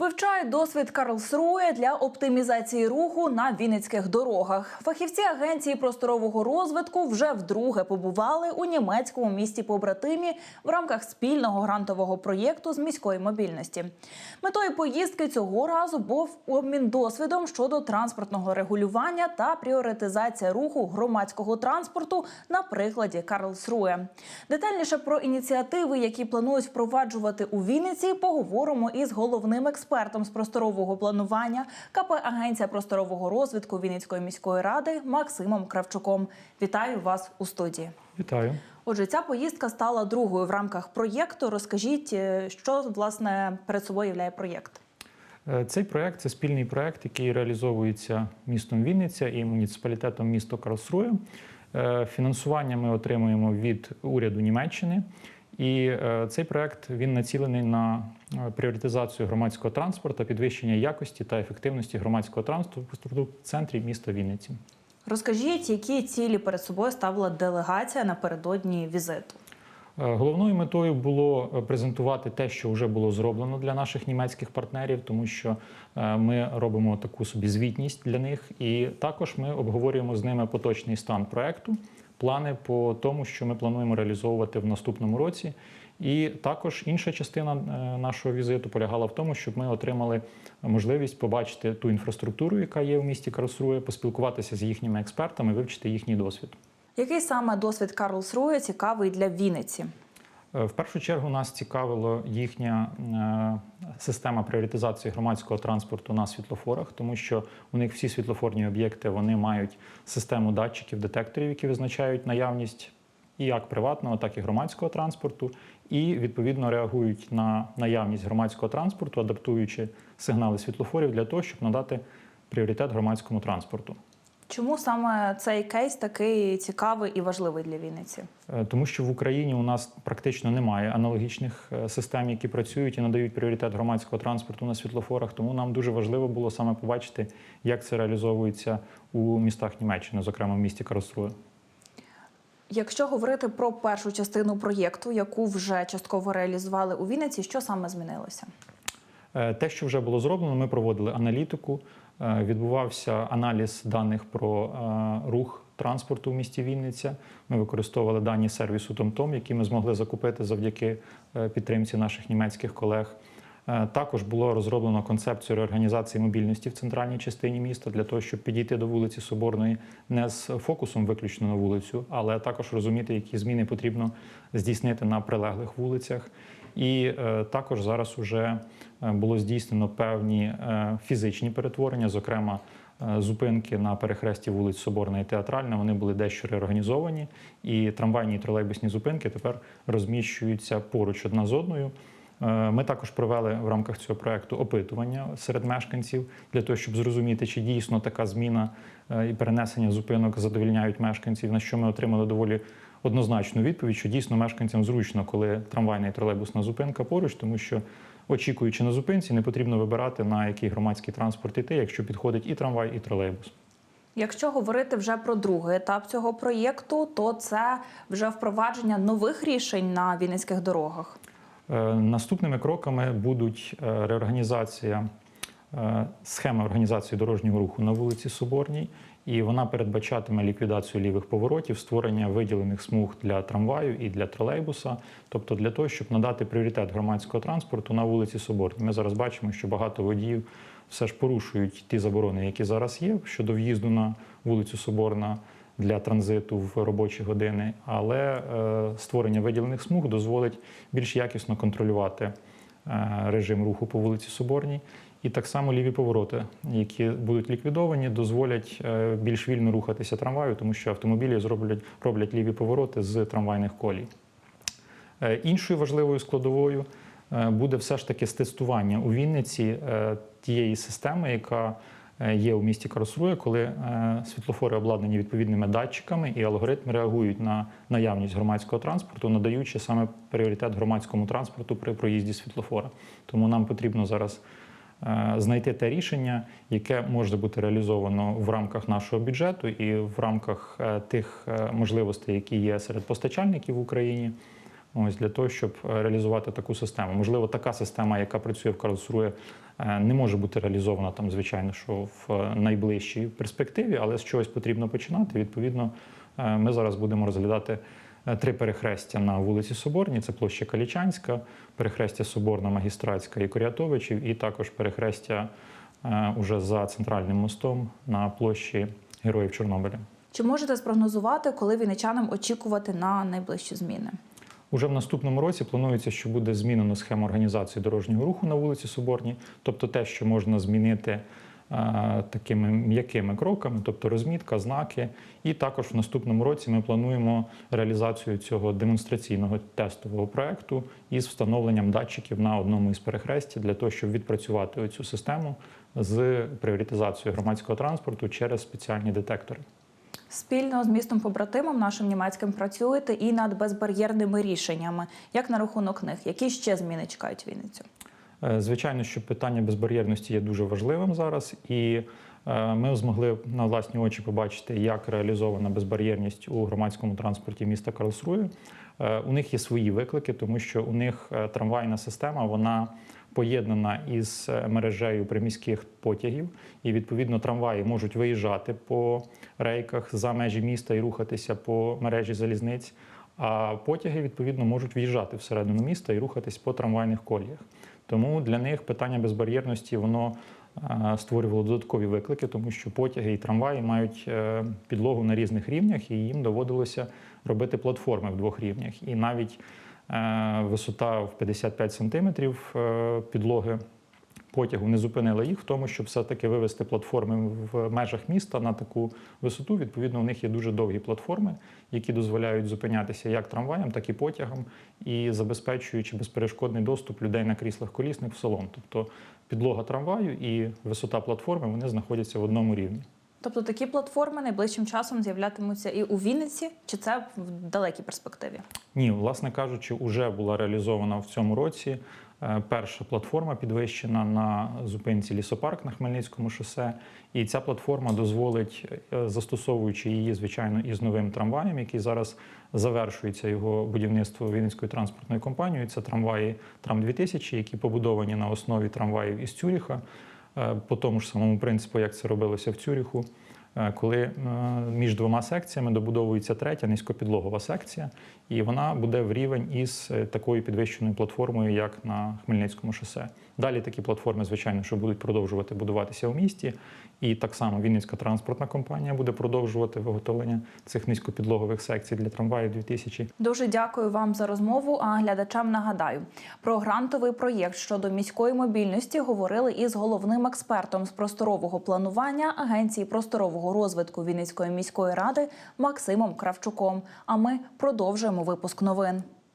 Вивчають досвід Карлсрує для оптимізації руху на вінницьких дорогах. Фахівці агенції просторового розвитку вже вдруге побували у німецькому місті побратимі в рамках спільного грантового проєкту з міської мобільності. Метою поїздки цього разу був обмін досвідом щодо транспортного регулювання та пріоритизація руху громадського транспорту на прикладі Карлсрує. Детальніше про ініціативи, які планують впроваджувати у Вінниці, поговоримо із головним експертом з просторового планування КП Агенція просторового розвитку Вінницької міської ради Максимом Кравчуком. Вітаю вас у студії. Вітаю. Отже, ця поїздка стала другою в рамках проєкту. Розкажіть, е, що власне перед собою являє проєкт. Е, Цей проект це спільний проект, який реалізовується містом Вінниця і муніципалітетом місто Карлсрує. Е, Фінансування ми отримуємо від уряду Німеччини. І е, цей проект він націлений на е, пріоритизацію громадського транспорту, підвищення якості та ефективності громадського транспорту в центрі міста Вінниці. Розкажіть, які цілі перед собою ставила делегація напередодні візиту. Е, Головною метою було презентувати те, що вже було зроблено для наших німецьких партнерів, тому що ми робимо таку собі звітність для них, і також ми обговорюємо з ними поточний стан проекту, плани по тому, що ми плануємо реалізовувати в наступному році. І також інша частина е, нашого візиту полягала в тому, щоб ми отримали можливість побачити ту інфраструктуру, яка є в місті Карлсрує, поспілкуватися з їхніми експертами, вивчити їхній досвід. Який саме досвід Карлсрує цікавий для Вінниці? Е, В першу чергу нас цікавила їхня е, система пріоритизації громадського транспорту на світлофорах, тому що у них всі світлофорні об'єкти вони мають систему датчиків, детекторів, які визначають наявність і як приватного, так і громадського транспорту, і відповідно реагують на наявність громадського транспорту, адаптуючи сигнали світлофорів для того, щоб надати пріоритет громадському транспорту. Чому саме цей кейс такий цікавий і важливий для Вінниці? Е, Тому що в Україні у нас практично немає аналогічних е, систем, які працюють і надають пріоритет громадського транспорту на світлофорах. Тому нам дуже важливо було саме побачити, як це реалізовується у містах Німеччини, зокрема в місті Карлсруе. Якщо говорити про першу частину проєкту, яку вже частково реалізували у Вінниці, що саме змінилося? Е, Те, що вже було зроблено, ми проводили аналітику. Е, Відбувався аналіз даних про е, рух транспорту в місті Вінниця. Ми використовували дані сервісу TomTom, які ми змогли закупити завдяки е, підтримці наших німецьких колег. Також було розроблено концепцію реорганізації мобільності в центральній частині міста для того, щоб підійти до вулиці Соборної не з фокусом виключно на вулицю, але також розуміти, які зміни потрібно здійснити на прилеглих вулицях. І е, також зараз вже е, було здійснено певні е, фізичні перетворення, зокрема. Зупинки на перехресті вулиць Соборна і Театральна вони були дещо реорганізовані, і трамвайні і тролейбусні зупинки тепер розміщуються поруч одна з одною. Ми також провели в рамках цього проекту опитування серед мешканців для того, щоб зрозуміти, чи дійсно така зміна і перенесення зупинок задовільняють мешканців. На що ми отримали доволі однозначну відповідь, що дійсно мешканцям зручно, коли трамвайна і тролейбусна зупинка поруч, тому що очікуючи на зупинці, не потрібно вибирати на який громадський транспорт іти, якщо підходить і трамвай, і тролейбус. Якщо говорити вже про другий етап цього проєкту, то це вже впровадження нових рішень на вінницьких дорогах. Е, Наступними кроками будуть е, реорганізація е, схеми організації дорожнього руху на вулиці Соборній, і вона передбачатиме ліквідацію лівих поворотів, створення виділених смуг для трамваю і для тролейбуса, тобто для того, щоб надати пріоритет громадського транспорту на вулиці Соборній. Ми зараз бачимо, що багато водіїв все ж порушують ті заборони, які зараз є щодо в'їзду на вулицю Соборна для транзиту в робочі години, але е, створення виділених смуг дозволить більш якісно контролювати е, режим руху по вулиці Соборній. І так само ліві повороти, які будуть ліквідовані, дозволять е, більш вільно рухатися трамваю, тому що автомобілі зроблять роблять ліві повороти з трамвайних колій. Е, Іншою важливою складовою е, буде все ж таки тестування у Вінниці тієї системи, яка є у місті Карлсрує, коли світлофори обладнані відповідними датчиками і алгоритми реагують на наявність громадського транспорту, надаючи саме пріоритет громадському транспорту при проїзді світлофора. Тому нам потрібно зараз знайти те рішення, яке може бути реалізовано в рамках нашого бюджету і в рамках е, тих е, можливостей, які є серед постачальників в Україні. Ось для того, щоб е, реалізувати таку систему. Можливо, така система, яка працює в Карлсрує, е, не може бути реалізована там, звичайно, що в е, найближчій перспективі, але з чогось потрібно починати. Відповідно, е, ми зараз будемо розглядати е, три перехрестя на вулиці Соборній. Це площа Калічанська, перехрестя Соборна, Магістратська і Корятовичів, і також перехрестя е, уже за центральним мостом на площі Героїв Чорнобиля. Чи можете спрогнозувати, коли вінничанам очікувати на найближчі зміни? Уже в наступному році планується, що буде змінено схему організації дорожнього руху на вулиці Соборній, тобто те, що можна змінити е, такими м'якими кроками, тобто розмітка, знаки. І також в наступному році ми плануємо реалізацію цього демонстраційного тестового проекту із встановленням датчиків на одному із перехрестів для того, щоб відпрацювати цю систему з пріоритизацією громадського транспорту через спеціальні детектори. Спільно з містом побратимом нашим німецьким працюєте і над безбар'єрними рішеннями. Як на рахунок них, які ще зміни чекають Вінницю? Е, Звичайно, що питання безбар'єрності є дуже важливим зараз, і е, ми змогли на власні очі побачити, як реалізована безбар'єрність у громадському транспорті міста Карлсрує. Е, У них є свої виклики, тому що у них трамвайна система вона поєднана із мережею приміських потягів, і відповідно трамваї можуть виїжджати по рейках за межі міста і рухатися по мережі залізниць. А потяги відповідно можуть в'їжджати всередину міста і рухатись по трамвайних коліях. Тому для них питання безбар'єрності воно е, створювало додаткові виклики, тому що потяги і трамваї мають е, підлогу на різних рівнях, і їм доводилося робити платформи в двох рівнях. І навіть е, висота в 55 сантиметрів е, підлоги потягу не зупинила їх в тому, щоб все-таки вивести платформи в межах міста на таку висоту. Відповідно, у них є дуже довгі платформи, які дозволяють зупинятися як трамваям, так і потягам, і забезпечуючи безперешкодний доступ людей на кріслах колісних в салон. Тобто підлога трамваю і висота платформи вони знаходяться в одному рівні. Тобто такі платформи найближчим часом з'являтимуться і у Вінниці, чи це в далекій перспективі? Ні, власне кажучи, вже була реалізована в цьому році перша платформа підвищена на зупинці лісопарк на Хмельницькому шосе. І ця платформа дозволить, е, застосовуючи її, звичайно, із новим трамваєм, який зараз завершується його будівництво Вінницькою транспортною компанією. Це трамваї Трам 2000 які побудовані на основі трамваїв із Цюріха, е, по тому ж самому принципу, як це робилося в Цюріху. Е, коли е, між двома секціями добудовується третя низькопідлогова секція, і вона буде в рівень із е, такою підвищеною платформою, як на Хмельницькому шосе. Далі такі платформи, звичайно, що будуть продовжувати будуватися в місті. І так само Вінницька транспортна компанія буде продовжувати виготовлення цих низькопідлогових секцій для трамваїв 2000. Дуже дякую вам за розмову. А глядачам нагадаю про грантовий проєкт щодо міської мобільності говорили із головним експертом з просторового планування Агенції просторового розвитку Вінницької міської ради Максимом Кравчуком. А ми продовжуємо випуск новин.